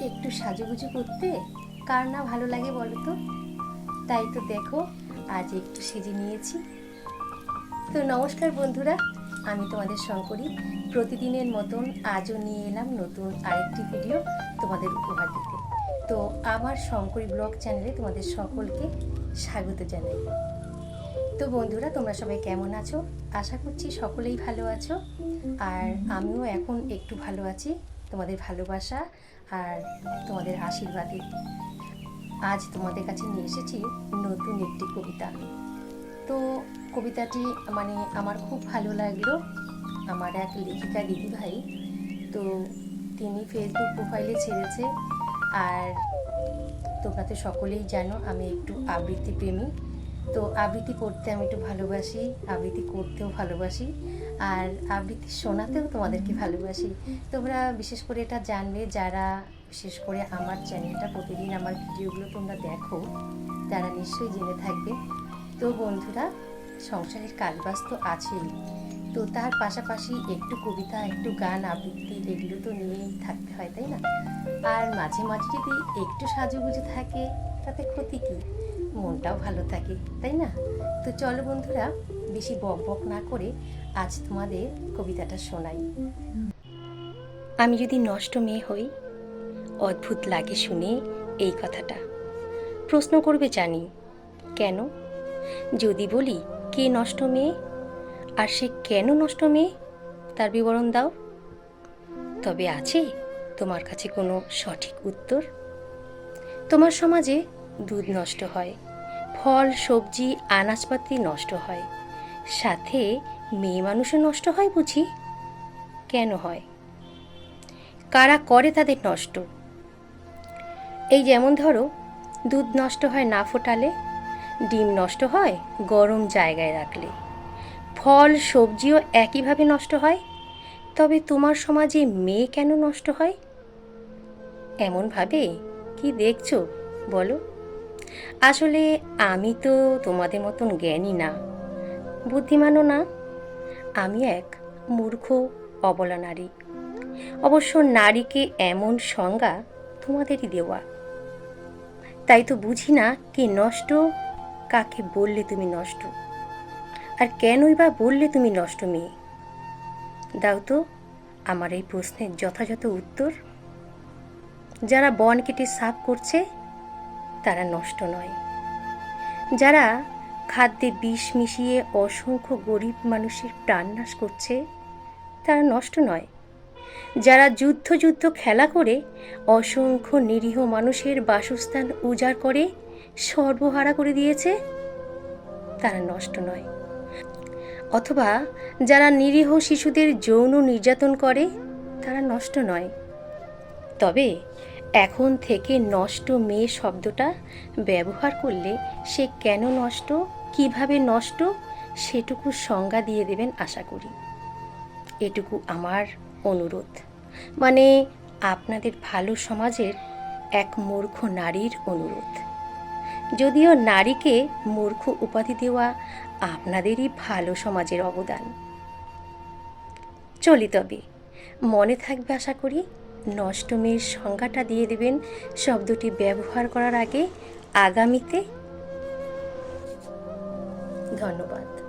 একটু সাজুগুজু করতে কার না ভালো লাগে বলো তো? তাই তো দেখো, আজ একটু সেজে নিয়েছি। তো নমস্কার বন্ধুরা, আমি তোমাদের শঙ্করী। প্রতিদিনের মতন আজও নিয়ে এলাম নতুন আরেকটি ভিডিও তোমাদের উপহার দিতে। তো আমার শঙ্করী ব্লগ চ্যানেলে তোমাদের সকলকে স্বাগত জানাই। তো বন্ধুরা, তোমরা সবাই কেমন আছো? আশা করছি সকলেই ভালো আছো। আর আমিও এখন একটু ভালো আছি। তোমাদের ভালোবাসা আর তোমাদের আশীর্বাদে। আজ তোমাদের কাছে নিয়ে এসেছি নতুন একটি কবিতা। তো কবিতাটি মানে আমার খুব ভালো লাগল। আমার এক লেখিকা দিদিভাই, তো তিনি ফেসবুক প্রোফাইলে ছেড়েছে। আর তোমরা তো সকলেই জানো, আমি একটু আবৃত্তি প্রেমী তো আবৃত্তি করতে আমি একটু ভালোবাসি, আবৃত্তি করতেও ভালোবাসি, আর আবৃত্তি শোনাতেও তোমাদেরকে ভালোবাসি। তোমরা বিশেষ করে এটা জানবে, যারা বিশেষ করে আমার চ্যানেলটা প্রতিদিন আমার ভিডিওগুলো তোমরা দেখো, তারা নিশ্চয়ই জেনে থাকবে। তো বন্ধুরা, সংসারের কাজবাজ তো আছেই। তো তার পাশাপাশি একটু কবিতা, একটু গান, আবৃত্তি, এগুলো তো নিয়েই থাকতে হয়, তাই না? আর মাঝে মাঝে যদি একটু সাজুগুজু থাকে, তাতে ক্ষতি কী? মনটাও ভালো থাকে, তাই না? তো চলো বন্ধুরা, বেশি বক বক না করে আজ তোমাদের কবিতাটা শোনাই। আমি যদি নষ্ট মেয়ে হই, অদ্ভুত লাগে শুনে এই কথাটা। প্রশ্ন করবে জানি, কেন? যদি বলি, কে নষ্ট মেয়ে? আর সে কেন নষ্ট মেয়ে? তার বিবরণ দাও। তবে আছে তোমার কাছে কোনো সঠিক উত্তর? তোমার সমাজে দুধ নষ্ট হয়, ফল, সবজি, আনাজপাতি নষ্ট হয়, সাথে মেয়ে মানুষও নষ্ট হয় বুঝি? কেন হয়? কারা করে তাদের নষ্ট? এই যেমন ধরো, দুধ নষ্ট হয় না ফোটালে, ডিম নষ্ট হয় গরম জায়গায় রাখলে, ফল, সবজিও একইভাবে নষ্ট হয়, তবে তোমার সমাজে মেয়ে কেন নষ্ট হয়? এমনভাবে কি দেখছ, বলো? আসলে আমি তো তোমাদের মতন জ্ঞানী না। বুদ্ধিমানও না। আমি এক মূর্খ, অবলা নারী। অবশ্য নারীকে এমন সংজ্ঞা তোমাদেরই দেওয়া। তাই তো বুঝি না কি নষ্ট, কাকে বললে তুমি নষ্ট। আর কেনই বা বললে তুমি নষ্ট মেয়ে? দাও তো আমার এই প্রশ্নের যথাযথ উত্তর। যারা বন কেটে সাফ করছে তারা নষ্ট নয়। যারা খাদ্যে বিষ মিশিয়ে অসংখ্য গরিব মানুষের প্রাণনাশ করছে, তারা নষ্ট নয়। যারা যুদ্ধ যুদ্ধ খেলা করে অসংখ্য নিরীহ মানুষের বাসস্থান উজাড় করে, সর্বহারা করে দিয়েছে, তারা নষ্ট নয়। অথবা যারা নিরীহ শিশুদের যৌন নির্যাতন করে, তারা নষ্ট নয়। তবে এখন থেকে নষ্ট মেয়ে শব্দটা ব্যবহার করলে সে কেন নষ্ট, কীভাবে নষ্ট, সেটুকু সংজ্ঞা দিয়ে দেবেন আশা করি। এটুকু আমার অনুরোধ। মানে আপনাদের ভালো সমাজের এক মূর্খ নারীর অনুরোধ। যদিও নারীকে মূর্খ উপাধি দেওয়া আপনাদেরই ভালো সমাজের অবদান। চলি তবে। মনে থাকবে আশা করি নষ্ট মেয়ের সংজ্ঞাটা দিয়ে দেবেন। শব্দটি ব্যবহার করার আগে আগামীতে ধন্যবাদ।